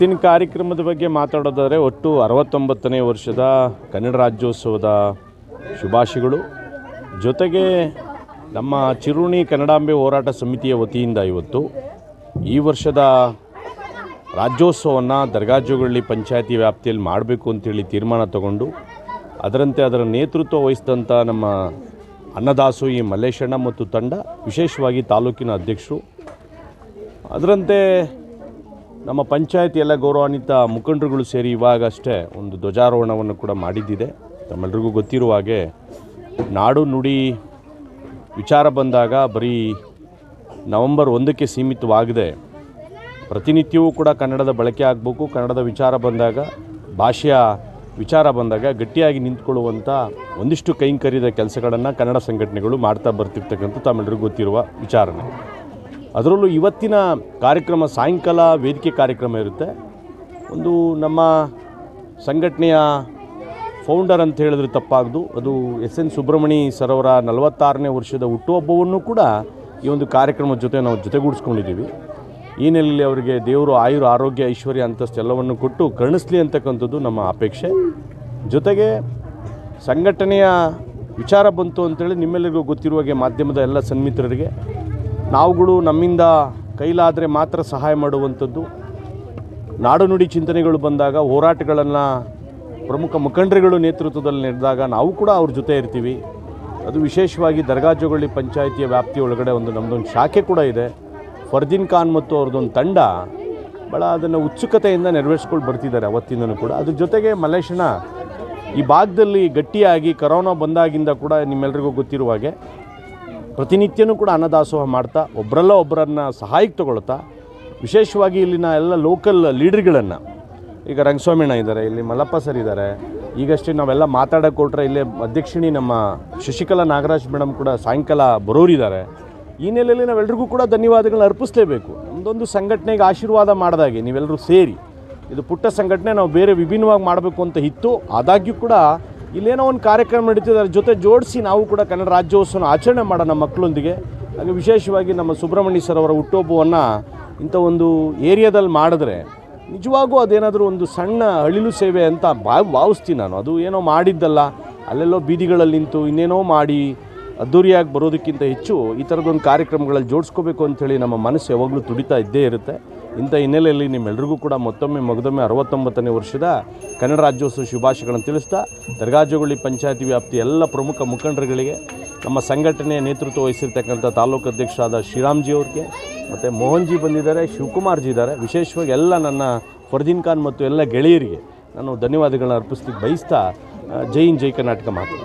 ಇವತ್ತಿನ ಕಾರ್ಯಕ್ರಮದ ಬಗ್ಗೆ ಮಾತಾಡೋದಾದರೆ ಒಟ್ಟು ಅರವತ್ತೊಂಬತ್ತನೇ ವರ್ಷದ ಕನ್ನಡ ರಾಜ್ಯೋತ್ಸವದ ಶುಭಾಶಯಗಳು. ಜೊತೆಗೆ ನಮ್ಮ ಚಿರುಣಿ ಕನ್ನಡಾಂಬೆ ಹೋರಾಟ ಸಮಿತಿಯ ವತಿಯಿಂದ ಇವತ್ತು ಈ ವರ್ಷದ ರಾಜ್ಯೋತ್ಸವವನ್ನು ದರ್ಗಾಜೋಗಳ್ಳಿ ಪಂಚಾಯತಿ ವ್ಯಾಪ್ತಿಯಲ್ಲಿ ಮಾಡಬೇಕು ಅಂತೇಳಿ ತೀರ್ಮಾನ ತಗೊಂಡು, ಅದರಂತೆ ಅದರ ನೇತೃತ್ವ ವಹಿಸಿದಂಥ ನಮ್ಮ ಅನ್ನದಾಸು ಈ ಮಲ್ಲೇಶಣ್ಣ ಮತ್ತು ತಂಡ, ವಿಶೇಷವಾಗಿ ತಾಲೂಕಿನ ಅಧ್ಯಕ್ಷರು. ಅದರಂತೆ ನಮ್ಮ ಪಂಚಾಯತಿ ಎಲ್ಲ ಗೌರವಾನ್ವಿತ ಮುಖಂಡರುಗಳು ಸೇರಿ ಇವಾಗಷ್ಟೇ ಒಂದು ಧ್ವಜಾರೋಹಣವನ್ನು ಕೂಡ ಮಾಡಿದ್ದಿದೆ. ತಮ್ಮೆಲ್ಲರಿಗೂ ಗೊತ್ತಿರುವ ಹಾಗೆ ನಾಡು ನುಡಿ ವಿಚಾರ ಬಂದಾಗ ಬರೀ ನವಂಬರ್ ಒಂದಕ್ಕೆ ಸೀಮಿತವಾಗದೆ. ಪ್ರತಿನಿತ್ಯವೂ ಕೂಡ ಕನ್ನಡದ ಬಳಕೆ ಆಗಬೇಕು, ಕನ್ನಡದ ವಿಚಾರ ಬಂದಾಗ, ಭಾಷೆಯ ವಿಚಾರ ಬಂದಾಗ ಗಟ್ಟಿಯಾಗಿ ನಿಂತ್ಕೊಳ್ಳುವಂಥ ಒಂದಿಷ್ಟು ಕೈಂಕರ್ಯದ ಕೆಲಸಗಳನ್ನು ಕನ್ನಡ ಸಂಘಟನೆಗಳು ಮಾಡ್ತಾ ಬರ್ತಿರ್ತಕ್ಕಂಥ ತಮ್ಮೆಲ್ಲರಿಗೂ ಗೊತ್ತಿರುವ ವಿಚಾರನೆ ಅದರಲ್ಲೂ ಇವತ್ತಿನ ಕಾರ್ಯಕ್ರಮ ಸಾಯಂಕಾಲ ವೇದಿಕೆ ಕಾರ್ಯಕ್ರಮ ಇರುತ್ತೆ. ಒಂದು ನಮ್ಮ ಸಂಘಟನೆಯ ಫೌಂಡರ್ ಅಂತ ಹೇಳಿದ್ರೆ ತಪ್ಪಾಗದು. ಅದು ಎಸ್ ಎನ್ ಸುಬ್ರಹ್ಮಣಿ ಸರ್ ಅವರ ನಲವತ್ತಾರನೇ ವರ್ಷದ ಹುಟ್ಟುಹಬ್ಬವನ್ನು ಕೂಡ ಈ ಒಂದು ಕಾರ್ಯಕ್ರಮದ ಜೊತೆ ನಾವು ಜೊತೆಗೂಡಿಸ್ಕೊಂಡಿದ್ದೀವಿ. ಈ ನೆಲೆಯಲ್ಲಿ ಅವರಿಗೆ ದೇವರು ಆಯುರ ಆರೋಗ್ಯ ಐಶ್ವರ್ಯ ಅಂತಸ್ತೆಲ್ಲವನ್ನು ಕೊಟ್ಟು ಕರುಣಿಸ್ಲಿ ಅಂತಕ್ಕಂಥದ್ದು ನಮ್ಮ ಅಪೇಕ್ಷೆ. ಜೊತೆಗೆ ಸಂಘಟನೆಯ ವಿಚಾರ ಬಂತು ಅಂತೇಳಿ ನಿಮ್ಮೆಲ್ಲರಿಗೂ ಗೊತ್ತಿರುವ ಹಾಗೆ ಮಾಧ್ಯಮದ ಎಲ್ಲ ಸನ್ಮಿತ್ರರಿಗೆ ನಾವುಗಳು ನಮ್ಮಿಂದ ಕೈಲಾದರೆ ಮಾತ್ರ ಸಹಾಯ ಮಾಡುವಂಥದ್ದು. ನಾಡು ನುಡಿ ಚಿಂತನೆಗಳು ಬಂದಾಗ, ಹೋರಾಟಗಳನ್ನು ಪ್ರಮುಖ ಮುಖಂಡರುಗಳು ನೇತೃತ್ವದಲ್ಲಿ ನಡೆದಾಗ ನಾವು ಕೂಡ ಅವ್ರ ಜೊತೆ ಇರ್ತೀವಿ. ಅದು ವಿಶೇಷವಾಗಿ ದರ್ಗಾಜೋಗಳ್ಳಿ ಪಂಚಾಯಿತಿಯ ವ್ಯಾಪ್ತಿಯ ಒಳಗಡೆ ಒಂದು ನಮ್ಮದೊಂದು ಶಾಖೆ ಕೂಡ ಇದೆ. ಫರ್ದೀನ್ ಖಾನ್ ಮತ್ತು ಅವ್ರದ್ದೊಂದು ತಂಡ ಭಾಳ ಅದನ್ನು ಉತ್ಸುಕತೆಯಿಂದ ನೆರವೇರಿಸ್ಕೊಂಡು ಬರ್ತಿದ್ದಾರೆ ಅವತ್ತಿಂದನೂ ಕೂಡ. ಅದ್ರ ಜೊತೆಗೆ ಮಲೇಶನ ಈ ಭಾಗದಲ್ಲಿ ಗಟ್ಟಿಯಾಗಿ ಕರೋನಾ ಬಂದಾಗಿಂದ ಕೂಡ ನಿಮ್ಮೆಲ್ರಿಗೂ ಗೊತ್ತಿರುವ ಹಾಗೆ ಪ್ರತಿನಿತ್ಯನೂ ಕೂಡ ಅನ್ನದಾಸೋಹ ಮಾಡ್ತಾ ಒಬ್ಬರಲ್ಲ ಒಬ್ಬರನ್ನು ಸಹಾಯಕ್ಕೆ ತಗೊಳ್ತಾ, ವಿಶೇಷವಾಗಿ ಇಲ್ಲಿನ ಎಲ್ಲ ಲೋಕಲ್ ಲೀಡರ್ಗಳನ್ನು ಈಗ ರಂಗಸ್ವಾಮಿಣ್ಣ ಇದ್ದಾರೆ, ಇಲ್ಲಿ ಮಲ್ಲಪ್ಪ ಸರ್ ಇದ್ದಾರೆ. ಈಗಷ್ಟೇ ನಾವೆಲ್ಲ ಮಾತಾಡೋಕೆ ಕೊಟ್ಟರೆ ಇಲ್ಲೇ ಅಧ್ಯಕ್ಷಿಣಿ ನಮ್ಮ ಶಶಿಕಲಾ ನಾಗರಾಜ್ ಮೇಡಮ್ ಕೂಡ ಸಾಯಂಕಾಲ ಬರೋರಿದ್ದಾರೆ. ಈ ನೆಲೆಯಲ್ಲಿ ನಾವೆಲ್ಲರಿಗೂ ಕೂಡ ಧನ್ಯವಾದಗಳನ್ನ ಅರ್ಪಿಸಲೇಬೇಕು. ನಮ್ಮದೊಂದು ಸಂಘಟನೆಗೆ ಆಶೀರ್ವಾದ ಮಾಡಿದಾಗೆ ನೀವೆಲ್ಲರೂ ಸೇರಿ. ಇದು ಪುಟ್ಟ ಸಂಘಟನೆ, ನಾವು ಬೇರೆ ವಿಭಿನ್ನವಾಗಿ ಮಾಡಬೇಕು ಅಂತ ಇತ್ತು ಆದಾಗ್ಯೂ ಕೂಡ ಇಲ್ಲೇನೋ ಒಂದು ಕಾರ್ಯಕ್ರಮ ನಡೀತಿದೆ ಅದ್ರ ಜೊತೆ ಜೋಡಿಸಿ ನಾವು ಕೂಡ ಕನ್ನಡ ರಾಜ್ಯೋತ್ಸವನ ಆಚರಣೆ ಮಾಡೋಣ ಮಕ್ಕಳೊಂದಿಗೆ. ಹಾಗೆ ವಿಶೇಷವಾಗಿ ನಮ್ಮ ಸುಬ್ರಹ್ಮಣ್ಯ ಸರ್ ಅವರ ಹುಟ್ಟುಹಬ್ಬವನ್ನು ಇಂಥ ಒಂದು ಏರಿಯಾದಲ್ಲಿ ಮಾಡಿದ್ರೆ ನಿಜವಾಗೂ ಅದೇನಾದರೂ ಒಂದು ಸಣ್ಣ ಅಳಿಲು ಸೇವೆ ಅಂತ ಭಾವ, ಭಾವಿಸ್ತೀನಿ ನಾನು. ಅದು ಏನೋ ಮಾಡಿದ್ದಲ್ಲ. ಅಲ್ಲೆಲ್ಲೋ ಬೀದಿಗಳಲ್ಲಿ ನಿಂತು ಇನ್ನೇನೋ ಮಾಡಿ ಅದ್ದೂರಿಯಾಗಿ ಬರೋದಕ್ಕಿಂತ ಹೆಚ್ಚು ಈ ಥರದೊಂದು ಕಾರ್ಯಕ್ರಮಗಳಲ್ಲಿ ಜೋಡಿಸ್ಕೋಬೇಕು ಅಂಥೇಳಿ ನಮ್ಮ ಮನಸ್ಸು ಯಾವಾಗಲೂ ತುಡಿತಾ ಇದ್ದೇ ಇರುತ್ತೆ. ಇಂಥ ಹಿನ್ನೆಲೆಯಲ್ಲಿ ನಿಮ್ಮೆಲ್ಲರಿಗೂ ಕೂಡ ಮತ್ತೊಮ್ಮೆ ಮಗದೊಮ್ಮೆ ಅರವತ್ತೊಂಬತ್ತನೇ ವರ್ಷದ ಕನ್ನಡ ರಾಜ್ಯೋತ್ಸವ ಶುಭಾಶಯಗಳನ್ನು ತಿಳಿಸ್ತಾ, ದರ್ಗಾಜಗುಳ್ಳಿ ಪಂಚಾಯತಿ ವ್ಯಾಪ್ತಿ ಎಲ್ಲ ಪ್ರಮುಖ ಮುಖಂಡರುಗಳಿಗೆ, ನಮ್ಮ ಸಂಘಟನೆಯ ನೇತೃತ್ವ ವಹಿಸಿರ್ತಕ್ಕಂಥ ತಾಲೂಕು ಅಧ್ಯಕ್ಷರಾದ ಶ್ರೀರಾಮ್ಜಿ ಅವ್ರಿಗೆ, ಮತ್ತು ಮೋಹನ್ಜಿ ಬಂದಿದ್ದಾರೆ, ಶಿವಕುಮಾರ್ಜಿ ಇದ್ದಾರೆ. ವಿಶೇಷವಾಗಿ ಎಲ್ಲ ನನ್ನ ಫರ್ದೀನ್ ಖಾನ್ ಮತ್ತು ಎಲ್ಲ ಗೆಳೆಯರಿಗೆ ನಾನು ಧನ್ಯವಾದಗಳನ್ನ ಅರ್ಪಿಸ್ಲಿಕ್ಕೆ ಬಯಸ್ತಾ ಜೈ ಹಿಂದ್, ಜೈ ಕರ್ನಾಟಕ ಮಾತು